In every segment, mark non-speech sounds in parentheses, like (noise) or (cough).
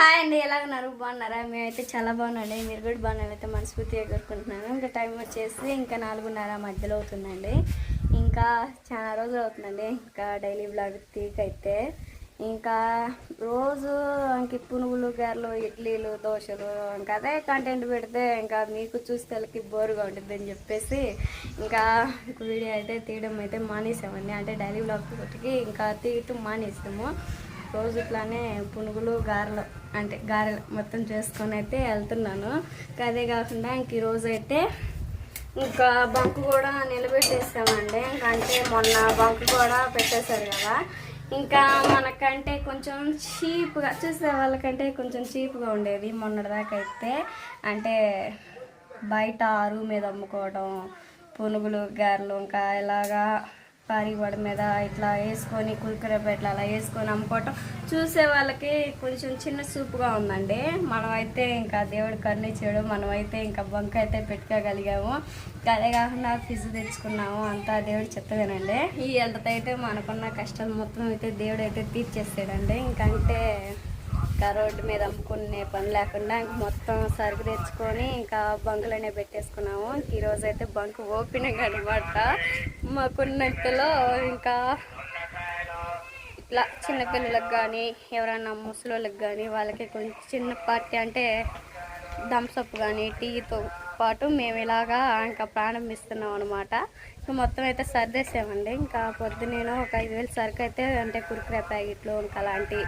Hi అండి ఎలా ఉన్నారు బాగున్నారా? మేమైతే చాలా బాగున్నాండి మీరు కూడా బాగున్నారైతే మనస్ఫూర్తిగా కోరుకుంటున్నాను. ఇంకా టైం వచ్చేసి ఇంకా నాలుగున్నర మధ్యలో అవుతుందండి. ఇంకా చాలా రోజులు అవుతుందండి. ఇంకా డైలీ బ్లాగ్ తీకైతే ఇంకా రోజు ఇంక పునుగులు గారెలు ఇడ్లీలు దోశలు ఇంకా అదే కంటెంట్ పెడితే ఇంకా మీకు చూస్తే బోరుగా ఉంటుంది అని చెప్పేసి ఇంకా వీడియో అయితే తీయడం అయితే మానేసామండి. అంటే డైలీ బ్లాగ్ ఒకటికి ఇంకా తీయటం మానేసాము. రోజు ఇట్లానే పునుగులు గారెలు అంటే గారెలు మొత్తం చేసుకొని అయితే వెళ్తున్నాను. ఇంకా అదే కాకుండా ఇంక ఈరోజు అయితే ఇంకా బంక్ కూడా నిలబెట్టేస్తామండి ఇంకంటే అంటే మొన్న బంక్ కూడా పెట్టేశారు కదా. ఇంకా మనకంటే కొంచెం చీప్గా చూసే వాళ్ళకంటే కొంచెం చీప్గా ఉండేది మొన్నటిదాకా అయితే అంటే బయట ఆరు మీద అమ్ముకోవడం పునుగులు గారెలు ఇంకా ఇలాగా పారిగోడ మీద ఇట్లా వేసుకొని కుల్కరపేటలు అలా వేసుకొని అమ్ముకోవటం చూసే వాళ్ళకి కొంచెం చిన్న సూపుగా ఉందండి. మనమైతే ఇంకా దేవుడు కరుణించాడు మనమైతే ఇంకా బంక అయితే పెట్టుకోగలిగాము. అదే కాకుండా ఫిజ్ తెచ్చుకున్నాము. అంతా దేవుడు చెత్తగానండి ఈ ఎంతతో అయితే మనకున్న కష్టాలు మొత్తం అయితే దేవుడు అయితే తీర్చేస్తాడండి. ఇంకంటే ఇంకా రోడ్డు మీద అమ్ముకునే పని లేకుండా ఇంక మొత్తం సరుకు తెచ్చుకొని ఇంకా బంకులోనే పెట్టేసుకున్నాము. ఇంక ఈరోజు అయితే బంకు ఓపెనింగ్ అనమాట మాకున్నట్టులో ఇంకా ఇట్లా చిన్నపిల్లలకు కానీ ఎవరైనా ముసలోళ్ళకి కానీ వాళ్ళకి కొంచెం చిన్న పార్టీ అంటే థమ్స్అప్ కానీ టీతో పాటు మేము ఇలాగా ఇంకా ప్రారంభిస్తున్నాం అనమాట మొత్తం అయితే సర్దేసామండి. ఇంకా పొద్దునేను ఒక ఐదు వేలు సరుకు అయితే అంటే కుర్కురే ప్యాకెట్లు ఇంకా అలాంటి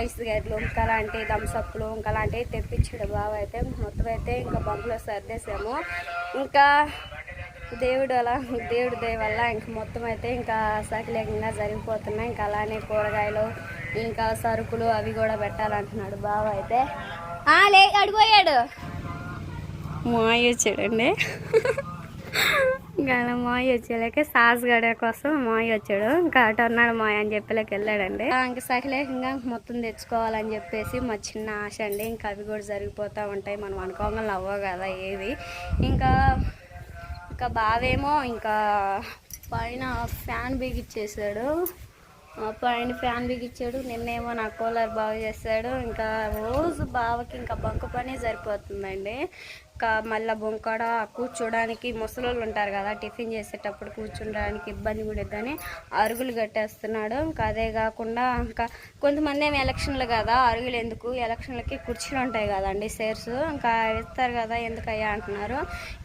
ఐస్ గడ్డలు ఇంకా అలాంటి థమ్స్అప్లు ఇంకా అలాంటివి తెప్పించాడు బాబు అయితే. మొత్తం అయితే ఇంకా బంకులో సర్దేసాము. ఇంకా దేవుడు అలా దేవుడి దయ వల్ల ఇంక మొత్తం అయితే ఇంకా సకలేకంగా జరిగిపోతున్నాయి. ఇంకా అలానే కూరగాయలు ఇంకా సరుకులు అవి కూడా పెట్టాలంటున్నాడు బావ అయితే. లే అడిపోయాడు మాయ వచ్చాడండి. ఇంకా మాయ వచ్చేలాక సాస్ గడ కోసం మాయ వచ్చాడు. ఇంకా అటు అన్నాడు మాయ అని చెప్పలేక వెళ్ళాడండి. ఆ, ఇంకా సకలేకంగా మొత్తం తెచ్చుకోవాలని చెప్పేసి మా చిన్న ఆశ అండి. ఇంకా అవి కూడా జరిగిపోతూ ఉంటాయి. మనం అనుకోగలం అవ్వవు కదా ఏవి. ఇంకా ఇంకా బావేమో ఇంకా పైన ఫ్యాన్ బిగిచ్చేసాడు. పైన ఫ్యాన్ బిగిచ్చాడు. నిన్నేమో నా కూలర్ బాగు చేస్తాడు. ఇంకా రోజు బావకి ఇంకా బంకు పని సరిపోతుందండి. మళ్ళీ బొంకడ కూర్చోడానికి ముసలోళ్ళు ఉంటారు కదా టిఫిన్ చేసేటప్పుడు కూర్చోడానికి ఇబ్బంది కూడా అని అరుగులు కట్టేస్తున్నాడు. ఇంకా అదే కాకుండా ఇంకా కొంతమంది ఏమి ఎలక్షన్లు కదా అరుగులు ఎందుకు? ఎలక్షన్లకి కుర్చీలు ఉంటాయి కదండి షేర్స్. ఇంకా ఇస్తారు కదా ఎందుకయ్యా అంటున్నారు.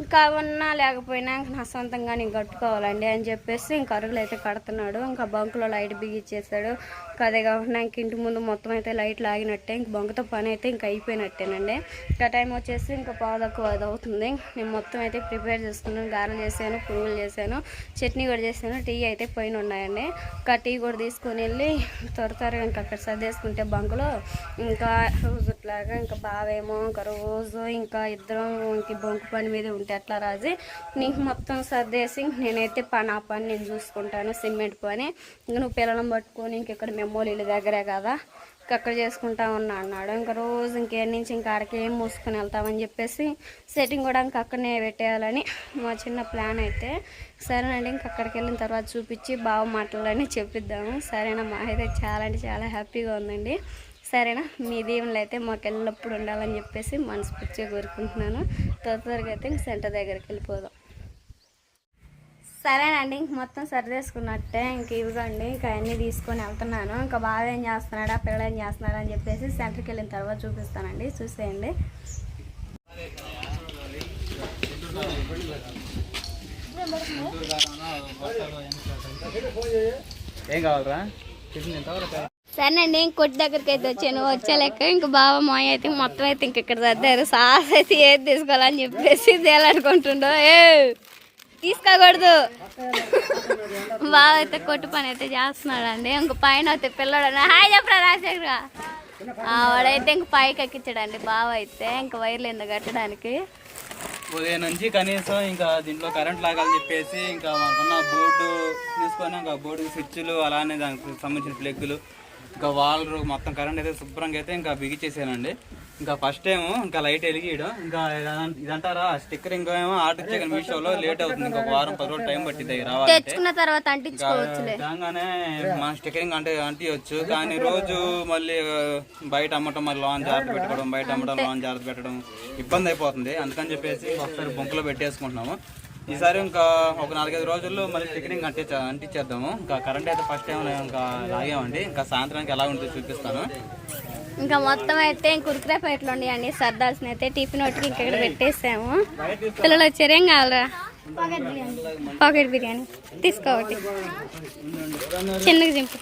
ఇంకా ఉన్నా లేకపోయినా ఇంకా నా సొంతంగా నేను కట్టుకోవాలండి అని చెప్పేసి ఇంకా అరుగులు అయితే కడుతున్నాడు. ఇంకా బంకులో లైట్ బిగిచ్చేసాడు ఇంకా అదే కాకుండా ఇంక ఇంటి ముందు మొత్తం అయితే లైట్ లాగినట్టే ఇంక బంకుతో పని అయితే ఇంక అయిపోయినట్టేనండి. ఇంకా టైం వచ్చేసి ఇంకా పాదకు ఎక్కువ అది అవుతుంది. నేను మొత్తం అయితే ప్రిపేర్ చేసుకున్నాను గారెలు చేశాను పురుగులు చేశాను చట్నీ కూడా చేశాను టీ అయితే పోయిన ఉన్నాయండి. ఇంకా టీ కూడా తీసుకొని వెళ్ళి త్వర త్వరగా ఇంకా అక్కడ సర్దేసుకుంటే బంకులో ఇంకా రోజు ఇట్లాగా ఇంకా బావేమో ఇంకా రోజు ఇంకా ఇద్దరం ఇంక బొంకు పని మీద ఉంటే అట్లా రాజీ. నీకు మొత్తం సర్దేసి నేనైతే పని ఆ పని నేను చూసుకుంటాను సిమెంట్ పని. ఇంకా నువ్వు పిల్లలను పట్టుకొని ఇంకెక్కడ మెమ్మోలు ఇల్లు దగ్గరే కదా. అక్కడ చేసుకుంటా ఉన్నా అన్నాడు. ఇంకా రోజు ఇంకేం నుంచి ఇంకా ఆడికి ఏం మూసుకొని వెళ్తామని చెప్పేసి సెట్టింగ్ కూడా ఇంకా అక్కడనే పెట్టేయాలని మా చిన్న ప్లాన్ అయితే. సరేనండి ఇంక అక్కడికి వెళ్ళిన తర్వాత చూపించి బావ మాటలని చెప్పిద్దాము. సరేనా మా అయితే చాలా అంటే చాలా హ్యాపీగా ఉందండి. సరేనా మీ దీవెనలు అయితే మాకు ఎల్లప్పుడు ఉండాలని చెప్పేసి మనస్ఫూర్తిగా కోరుకుంటున్నాను. త్వర త్వరగా అయితే ఇంక సెంటర్ దగ్గరికి వెళ్ళిపోదాం. సరేనండి ఇంక మొత్తం సరిదేసుకున్నట్టే ఇంక ఇవ్వండి ఇంకా అన్నీ తీసుకొని వెళ్తున్నాను. ఇంకా బాగా ఏం చేస్తున్నాడా పిల్లలు ఏం చేస్తున్నాడా అని చెప్పేసి సెంటర్కి వెళ్ళిన తర్వాత చూపిస్తానండి చూసేయండి. ఏం కావాలరా? సరేనండి ఇంక కొట్టి దగ్గరికి అయితే వచ్చాను. వచ్చే లెక్క ఇంక బావ మాయ అయితే మొత్తం అయితే ఇంక ఇక్కడ సర్దారు. సాస్ అయితే ఏది తీసుకోవాలని చెప్పేసి తేలనుకుంటుండో ఏ తీసుకోకూడదు. బావ అయితే కొట్టు పని అయితే చేస్తున్నాడండి. ఇంక పైన అయితే పిల్లడు హాయ్ చెప్పరా రాజశేఖర? వాడైతే ఇంక పైకి ఎక్కించాడండి బావ అయితే ఇంక వైర్లు ఎందుకు కట్టడానికి? ఉదయం నుంచి కనీసం ఇంకా దీంట్లో కరెంట్ లాగాలని చెప్పేసి ఇంకా మనకున్న బోర్డు తీసుకొని ఇంకా బోర్డు స్విచ్లు అలానే దానికి సంబంధించిన ప్లగ్గులు ఇంకా వాళ్ళు మొత్తం కరెంట్ అయితే శుభ్రంగా అయితే ఇంకా బిగిచేసానండి ఇంకా ఫస్ట్ టైం ఇంకా లైట్ వెలిగియడం. ఇంకా ఇదం- ఇదంటారా? స్టిక్కర్ ఇంకా ఏమో ఆర్డర్ చేయగల మీషోలో లేట్ అవుతుంది. ఇంకా ఒక వారం పది రోజులు టైం పట్టింది అవి రావాలంటే. తెచ్చుకున్న తర్వాత మన స్టిక్కరింగ్ అంటే అంటియొచ్చు. కానీ రోజు మళ్ళీ బయట అమ్మటం మరి లోన్ జాగ్రత్త పెట్టుకోవడం బయట అమ్మటం లోన్ జాగ్రత్త పెట్టడం ఇబ్బంది అయిపోతుంది. అందుకని చెప్పేసి ఒకసారి బొంకులో పెట్టేసుకుంటున్నాము. ఈసారి ఇంకా ఒక నాలుగైదు రోజుల్లో మళ్ళీ స్టిక్కరింగ్ అంటించ అంటించేద్దాము. ఇంకా కరెంట్ అయితే ఫస్ట్ టైం ఇంకా లాగామండి. ఇంకా సాయంత్రానికి ఎలా ఉంటుందో చూపిస్తాను. ఇంకా మొత్తం అయితే కురుకురే ప్యాకెట్లు ఉన్నాయండి. సర్దాల్సిన అయితే టిఫిన్ ఒకటికి ఇంకా ఇక్కడ పెట్టేసాము. పిల్లలు వచ్చారు? ఏం కావాలరా? పాకెట్ బిర్యానీ. తీసుకోవటి చిన్నగా చింపు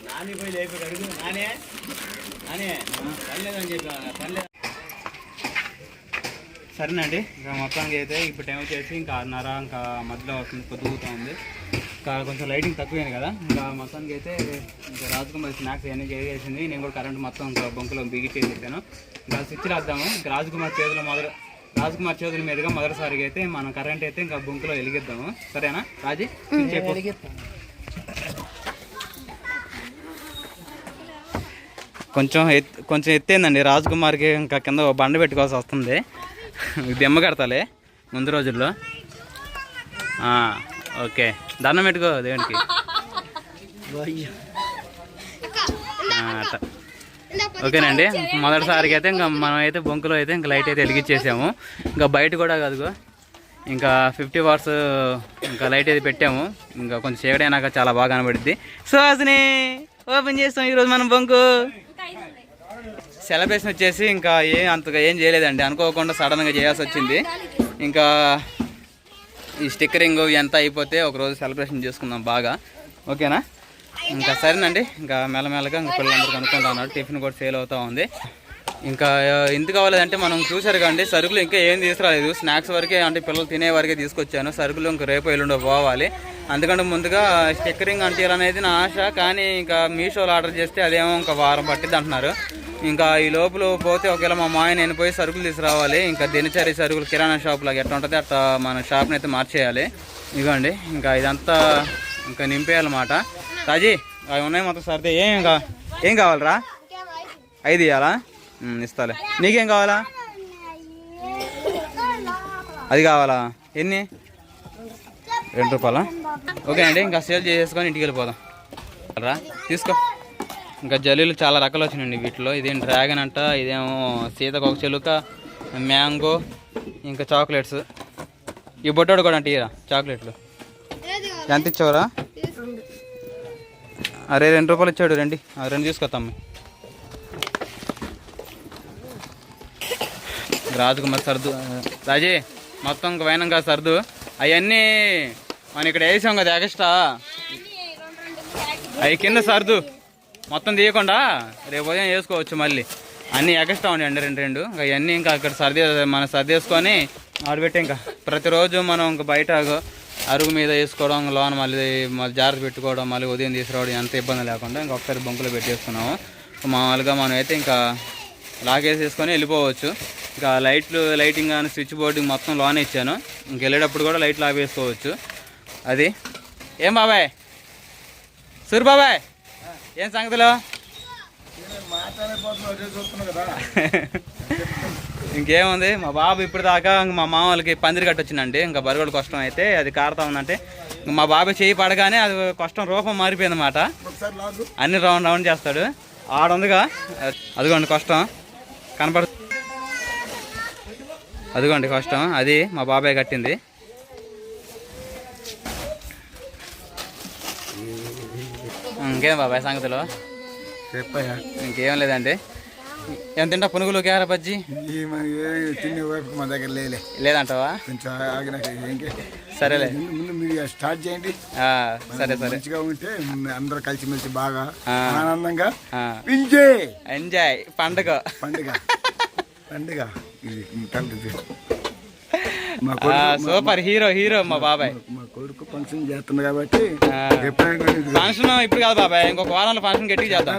సరేనండి ఇంకా మొత్తానికి అయితే ఇప్పుడు టైం వచ్చేసి ఇంకా ఆరున్నర ఇంకా మధ్యలో వస్తుంది ఉంది. కొంచెం లైటింగ్ తక్కువైంది కదా. ఇంకా మొత్తానికి అయితే ఇంకా రాజకుమారి స్నాక్స్ అన్నీ చేసేసింది నేను కూడా కరెంట్ మొత్తం ఇంకా బొంకులో బిగిచ్చేసి చెప్పాను. ఇంకా స్విచ్ రాద్దాము. ఇంకా రాజకుమార్ చేతుల మొదలు రాజకుమార్ చేతుల మీదుగా మొదటిసారిగా అయితే మనం కరెంట్ అయితే ఇంకా బొంకులో వెలిగిద్దాము. సరేనా? రాజీ. కొంచెం ఎత్ కొంచెం ఎత్తేందండి. రాజకుమార్కి ఇంకా కింద బండ పెట్టుకోవాల్సి వస్తుంది. (laughs) దెమ్మ కడతాలే ముందు రోజుల్లో. ఓకే. దండం పెట్టుకో దేవునికి. ఓకేనండి. మొదటిసారికి అయితే ఇంకా మనం అయితే బొంకులో అయితే ఇంకా లైట్ అయితే వెలిగించేసాము. ఇంకా బయట కూడా కాదుగో ఇంకా ఫిఫ్టీ వాట్స్ ఇంకా లైట్ అయితే పెట్టాము. ఇంకా కొంచెం చీకటైనాక చాలా బాగా కనబడుద్ది. సుహాసిని ఓపెన్ చేస్తాం ఈరోజు మనం బొంకు. సెలబ్రేషన్ వచ్చేసి ఇంకా ఏం అంతగా ఏం చేయలేదండి. అనుకోకుండా సడన్గా చేయాల్సి వచ్చింది. ఇంకా ఈ స్టిక్కరింగ్ ఎంత అయిపోతే ఒకరోజు సెలబ్రేషన్ చేసుకుందాం బాగా. ఓకేనా? ఇంకా సరేనండి. ఇంకా మెల్లమెల్లగా ఇంకా పిల్లలందరూ కనుక్కుంటా ఉన్నారు. టిఫిన్ కూడా సేల్ అవుతూ ఉంది. ఇంకా ఎందుకు కావాలంటే మనం చూసారు కండి సరుకులు ఇంకా ఏం తీసుకురాలేదు. స్నాక్స్ వరకే అంటే పిల్లలు తినే వరకే తీసుకొచ్చాను. సరుకులు ఇంకా రేపు ఎల్లుండో పోవాలి. అందుకంటే ముందుగా స్టిక్కరింగ్ అంటే అనేది నా ఆశ. కానీ ఇంకా మీషోలో ఆర్డర్ చేస్తే అదేమో ఇంకా వారం పట్టింది అంటున్నారు. ఇంకా ఈ లోపల పోతే ఒకవేళ మా మాయ నేను పోయి సరుకులు తీసుకురావాలి. ఇంకా దినచర్య సరుకులు కిరాణా షాప్ లాగా ఎట్లా ఉంటుంది అట్లా మన షాప్ని అయితే మార్చేయాలి. ఇదిగోండి ఇంకా ఇదంతా ఇంకా నింపేయాలన్నమాట. రాజీ అవి ఉన్నాయి మొత్తం సర్దే. ఏం ఇంకా? ఏం కావాలరా? ఐదు ఇవ్వాలా ఇస్తాలే. నీకేం కావాలా? అది కావాలా? ఎన్ని? రెండు రూపాయలా? ఓకే అండి ఇంకా సేల్ చేసేసుకొని ఇంటికి వెళ్ళిపోదాం. రా తీసుకో. ఇంకా జల్లీలు చాలా రకాలు వచ్చినాయండి వీటిలో. ఇదేం డ్రాగన్ అంట ఇదేమో సీతకొక చెలుక మ్యాంగో ఇంకా చాక్లెట్స్. ఈ బొట్టోడు కూడా అంటే ఇరా చాక్లెట్లు? ఎంత ఇచ్చావురా? అరే రెండు రూపాయలు ఇచ్చాడు రండి. ఆ రెండు తీసుకొస్తాం రాజుకుమార్ సర్దు. రాజీ మొత్తం ఇంక వైనంగా సర్దు. అవన్నీ మనం ఇక్కడ వేసాం కదా ఎక్స్ట్రా. అవి కింద సర్దు. మొత్తం తీయకుండా రేపు ఉదయం వేసుకోవచ్చు మళ్ళీ. అన్నీ ఎక్స్ట్రా ఉండండి రెండు రెండు. అవన్నీ ఇంకా అక్కడ సర్ది మనం సర్దేసుకొని ఆడబెట్టి ఇంకా. ప్రతిరోజు మనం ఇంకా బయట అరుగు మీద వేసుకోవడం లోన మళ్ళీ మళ్ళీ జాగ్రత్త పెట్టుకోవడం మళ్ళీ ఉదయం తీసుకురావడం ఎంత ఇబ్బంది లేకుండా ఇంకా ఒకసారి బంకులో పెట్టేసుకున్నాము. మామూలుగా మనం అయితే ఇంకా లాగేసేసుకొని వెళ్ళిపోవచ్చు. ఇంకా లైట్లు లైటింగ్ కానీ స్విచ్ బోర్డు మొత్తం లోనే ఇచ్చాను. ఇంక వెళ్ళేటప్పుడు కూడా లైట్లు ఆపేసుకోవచ్చు. అది. ఏం బాబాయ్? సూర్ బాబాయ్. ఏం సంగతిలో? (laughs) ఇంకేముంది? మా బాబు ఇప్పుడు దాకా ఇంక మా మామ వాళ్ళకి పందిరి కట్టొచ్చిందండి. ఇంకా బరుగోడు కష్టం అయితే అది కారుతా ఉందంటే ఇంక మా బాబు చేయి పడగానే అది కష్టం రూపం మారిపోయింది అనమాట అన్ని రౌండ్ రౌండ్ చేస్తాడు. ఆడుందిగా. అదిగోండి కష్టం. కనపడు అదిగోండి కష్టం అది మా బాబాయ్ కట్టింది. ఇంకేం బాబాయ్ సంగతిలో? చెప్పయ్యా. ఇంకేం లేదండి. ఎంత తింటా పునుగులు కేర బజ్జి? ఏ తినే వైపు మా దగ్గర లేలే. లేదంటావా? కొంచెం సరేలే. ముందు మీరు స్టార్ట్ చేయండి. సరే సరే. మంచిగా ఉంటే అందరూ కలిసిమెలిసి బాగా ఆ. ఆనందంగా ఎంజాయ్. ఎంజాయ్. పండుగ. పండుగ. పండుగ. (laughs) సూపర్ హీరో హీరో మా బాబాయ్. మా కొడుకు ఫంక్షన్ చేస్తుంది కాబట్టి. ఫంక్షన్ ఇప్పుడు కాదు బాబాయ్ ఇంకొక వారంలో ఫంక్షన్ గట్టిగా చేద్దాం.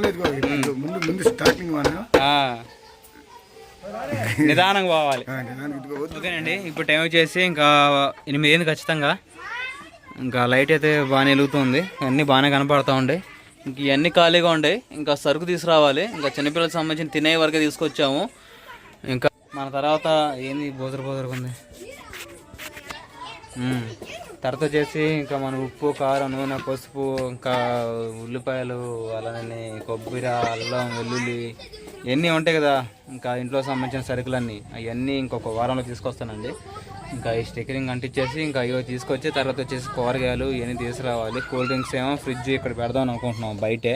ముందు ముందు స్టార్టింగ్ నిదానంగా పోవాలి. ఓకేనండి ఇప్పుడు టైం వచ్చేసి ఇంకా ఎనిమిది అయింది ఖచ్చితంగా. ఇంకా లైట్ అయితే బాగానే వెలుగుతుంది అన్నీ బాగానే కనపడతా ఉండే. ఇంక ఇవన్నీ ఖాళీగా ఉండే ఇంకా సరుకు తీసుకురావాలి. ఇంకా చిన్నపిల్లలకు సంబంధించిన తినే వరకే తీసుకొచ్చాము. ఇంకా మన తర్వాత ఏంది బోదరు బోదరుగా ఉంది? తర్వాత వచ్చేసి ఇంకా మన ఉప్పు కారం నూనె పసుపు ఇంకా ఉల్లిపాయలు అలానే కొబ్బరి అల్లం వెల్లుల్లి ఇవన్నీ ఉంటాయి కదా. ఇంకా ఇంట్లో సంబంధించిన సరుకులన్నీ. అవన్నీ ఇంకొక వారంలో తీసుకొస్తానండి. ఇంకా ఈ స్టిక్కరింగ్ అంటించేసి ఇంకా ఇవి తీసుకొచ్చి తర్వాత వచ్చేసి కూరగాయలు ఇవన్నీ తీసుకురావాలి. కూల్ డ్రింక్స్ ఏమో ఫ్రిడ్జ్ ఇక్కడ పెడదాం అనుకుంటున్నాం బయటే.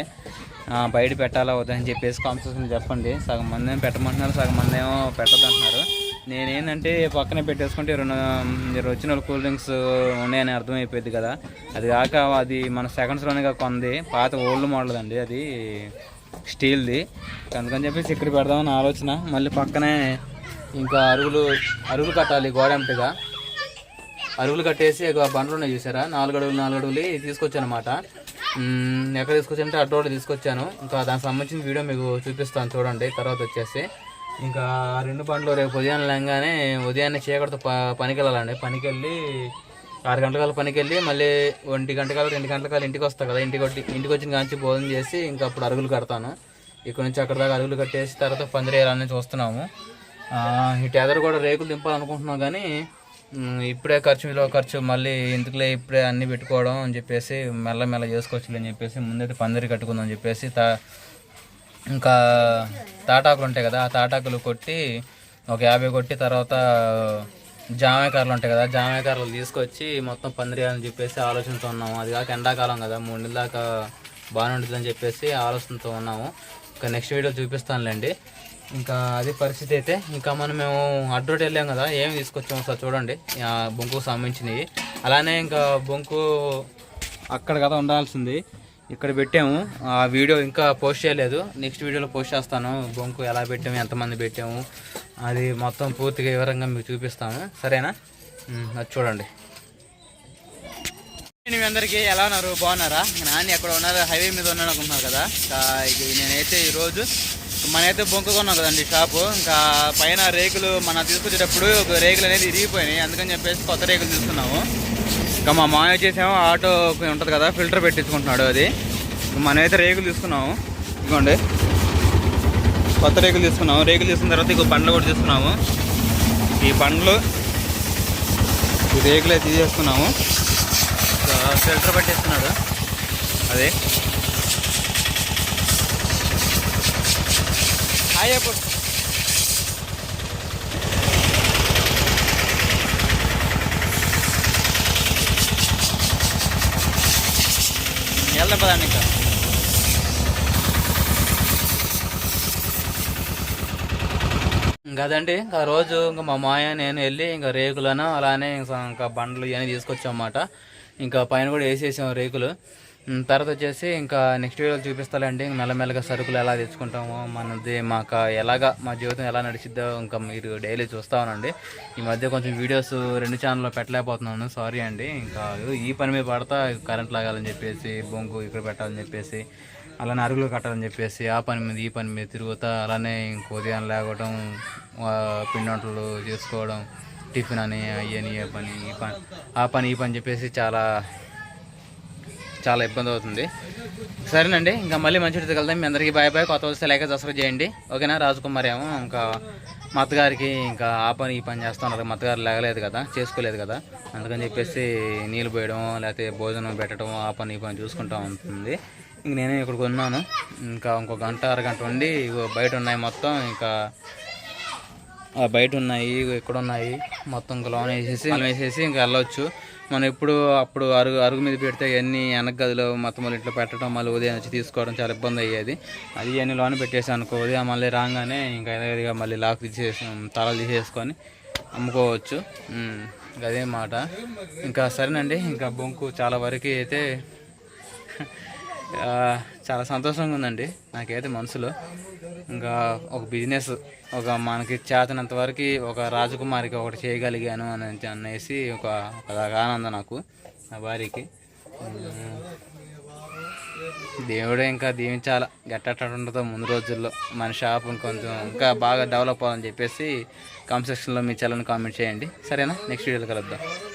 బయట పెట్టాలా వద్దని చెప్పేసి కాంపిటీషన్ చెప్పండి. సగం మంది ఏమో పెట్టమంటున్నారు సగం మంది ఏమో పెట్టద్దంటున్నారు. నేనేంటంటే పక్కనే పెట్టేసుకుంటే రెండు మీరు వచ్చిన వాళ్ళు కూల్ డ్రింక్స్ ఉన్నాయని అర్థమైపోయింది కదా. అది కాక అది మన సెకండ్స్లోనే కొంది. పాత ఓల్డ్ మోడల్ అండి అది. స్టీల్ది. అందుకని చెప్పేసి ఇక్కడ పెడదామని ఆలోచన. మళ్ళీ పక్కనే ఇంకా అరుగులు అరుగులు కట్టాలి గోడంపిగా. అరుగులు కట్టేసి బండ్లు ఉన్నాయి చూసారా? నాలుగు అడుగులు నాలుగు అడుగులు తీసుకొచ్చానమాట. అనమాట ఎక్కడ తీసుకొచ్చానంటే అటు రోడ్డు తీసుకొచ్చాను. ఇంకా దానికి సంబంధించిన వీడియో మీకు చూపిస్తాను చూడండి తర్వాత వచ్చేసి. ఇంకా రెండు పండ్లు రేపు ఉదయం లేగానే ఉదయాన్నే చీకటితో ప పనికి వెళ్ళాలండి పనికి వెళ్ళి ఆరు గంటల పనికి వెళ్ళి మళ్ళీ ఒంటి గంటకాలు రెండు గంటల ఇంటికి వస్తాను కదా. ఇంటికి ఇంటికి వచ్చిన కాంచి భోజనం చేసి ఇంకా అప్పుడు అరుగులు కడతాను. ఇక్కడ నుంచి అక్కడ దాకా అరుగులు కట్టేసి తర్వాత పందిరేయాలని చూస్తున్నాము ఈ ఇటు ఎదరు కూడా రేకులు దింపాలనుకుంటున్నాం కానీ ఇప్పుడే ఖర్చు విలువ ఖర్చు మళ్ళీ ఎందుకులే ఇప్పుడే అన్నీ పెట్టుకోవడం అని చెప్పేసి మెల్ల మెల్ల చేసుకోవచ్చులే అని చెప్పేసి ముందైతే పందిరి కట్టుకుందాం అని చెప్పేసి తా ఇంకా తాటాకులు ఉంటాయి కదా ఆ తాటాకులు కొట్టి ఒక యాభై కొట్టి తర్వాత జామకాయలు ఉంటాయి కదా జామకాయలు తీసుకొచ్చి మొత్తం పందిరి అని చెప్పేసి ఆలోచనతో ఉన్నాము. అది కాక ఎండాకాలం కదా మూడు నెలల దాకా బాగానే ఉంటుందని చెప్పేసి ఆలోచనతో ఉన్నాము. ఇంకా నెక్స్ట్ వీడియో చూపిస్తానులేండి. ఇంకా అది పరిస్థితి అయితే ఇంకా మనం మేము అడ్రోడ్ వెళ్ళాం కదా ఏమి తీసుకొచ్చాము సార్ చూడండి. ఆ బొంకుకు సంబంధించినవి. అలానే ఇంకా బొంకు అక్కడ కదా ఉండాల్సింది. ఇక్కడ పెట్టాము. ఆ వీడియో ఇంకా పోస్ట్ చేయలేదు. నెక్స్ట్ వీడియోలో పోస్ట్ చేస్తాను. బొంకు ఎలా పెట్టాము ఎంతమంది పెట్టాము అది మొత్తం పూర్తిగా వివరంగా మీకు చూపిస్తాము సరేనా? అది చూడండి. మీ అందరికీ ఎలా ఉన్నారు? బాగున్నారా? నాన్న ఎక్కడ ఉన్నారు? హైవే మీద ఉన్నాను అనుకుంటున్నారు కదా. ఇక నేనైతే ఈరోజు మనైతే బొంకు కొన్నాం కదండి షాపు. ఇంకా పైన రేకులు మన తీసుకొచ్చేటప్పుడు ఒక రేకులు అనేది ఇరిగిపోయినాయి. అందుకని చెప్పేసి కొత్త రేకులు తీసుకున్నాము. ఇంకా మా మామయ్య వచ్చేసాము ఆటో ఉంటుంది కదా ఫిల్టర్ పెట్టించుకుంటున్నాడు అది. మనమైతే రేకులు తీసుకున్నాము. ఇదిగోండి. కొత్త రేకులు తీసుకున్నాము. రేకులు తీసుకున్న తర్వాత ఇంకో బండ్లు కూడా తీసుకున్నాము. ఈ బండ్లు ఈ రేకులు అయితే తీసేసుకున్నాము. ఫిల్టర్ పెట్టేస్తున్నాడు. అదే. హాయ్ వెళ్దాం పదండి ఇంకా ఇంకా ఆ ఇంకా రోజు ఇంకా మా మాయ నేను వెళ్ళి ఇంకా రేకులను అలానే ఇంకా ఇంకా బండ్లు ఇవన్నీ తీసుకొచ్చామన్నమాట ఇంకా పైన కూడా వేసేసాం రేకులు. తర్వాత వచ్చేసి ఇంకా నెక్స్ట్ వీడియో చూపిస్తాలండి. మెల్లమెల్లగా సరుకులు ఎలా తెచ్చుకుంటామో మనది మాకు ఎలాగా మా జీవితం ఎలా నడిచిద్దో ఇంకా మీరు డైలీ చూస్తూ ఉండండి. ఈ మధ్య కొంచెం వీడియోస్ రెండు ఛానల్లో పెట్టలేకపోతున్నాను. సారీ అండి. ఇంకా ఈ పని మీద పడతా కరెంట్ లాగాలని చెప్పేసి బొంగు ఇక్కడ పెట్టాలని చెప్పేసి అలానే అరుగులు కట్టాలని చెప్పేసి ఆ పని మీద ఈ పని మీద తిరుగుతా అలానే ఇంక ఉదయం లేకపోవడం పిండి వంటలు చేసుకోవడం టిఫిన్ అని అయ్యని ఏ పని ఈ పని ఆ పని ఈ పని చెప్పేసి చాలా చాలా ఇబ్బంది అవుతుంది. సరేనండి ఇంకా మళ్ళీ మంచి వీడియోతో కలుద్దాం. మీ అందరికీ బాయ్ బాయ్ కొత్త వస్తే లేక సబ్స్క్రైబ్ చేయండి. ఓకేనా? రాజకుమార్ ఏమో ఇంకా మా అత్తగారికి ఇంకా ఆ పని ఈ పని చేస్తా ఉన్నారు. మా అత్తగారు లేగలేదు కదా చేసుకోలేదు కదా. అందుకని చెప్పేసి నీళ్ళు పోయడం లేకపోతే భోజనం పెట్టడం ఆ పని ఈ పని చూసుకుంటా ఉంటుంది. ఇంక నేనే ఇక్కడ కొన్నాను ఇంకా ఇంకో గంట అరగంట ఉండి ఇగో బయట ఉన్నాయి మొత్తం. ఇంకా బయట ఉన్నాయి ఇక్కడ ఉన్నాయి మొత్తం ఇంకా లోన్ వేసేసి వేసేసి ఇంకా వెళ్ళొచ్చు. మనం ఎప్పుడు అప్పుడు అరుగు అరుగు మీద పెడితే అవన్నీ వెనక గదిలో మొత్తం ఇంట్లో ఇట్లా పెట్టడం మళ్ళీ ఉదయం వచ్చి తీసుకోవడం చాలా ఇబ్బంది అయ్యేది. అది అన్ని లోన పెట్టేసి అనుకో ఉదయం మళ్ళీ రాగానే ఇంకా యథావిధిగా మళ్ళీ లాక్ తీసేసి తలలు తీసేసుకొని అమ్ముకోవచ్చు. అదే మాట. ఇంకా సరేనండి ఇంకా బొంకు చాలా వరకు అయితే చాలా సంతోషంగా ఉందండి. నాకైతే మనసులో ఇంకా ఒక బిజినెస్ ఒక మనకి చేతనంత వరకు ఒక రాజకుమారికి ఒకటి చేయగలిగాను అని అనేసి ఒక ఆనందం నాకు నా భార్యకి. దేవుడే ఇంకా దీవించాల. గట్టట ముందు రోజుల్లో మన షాప్ కొంచెం ఇంకా బాగా డెవలప్ అవ్వాలని చెప్పేసి కామెంట్ సెక్షన్లో మీ చల్లని కామెంట్ చేయండి. సరేనా? నెక్స్ట్ వీడియోలో కలుద్దాం.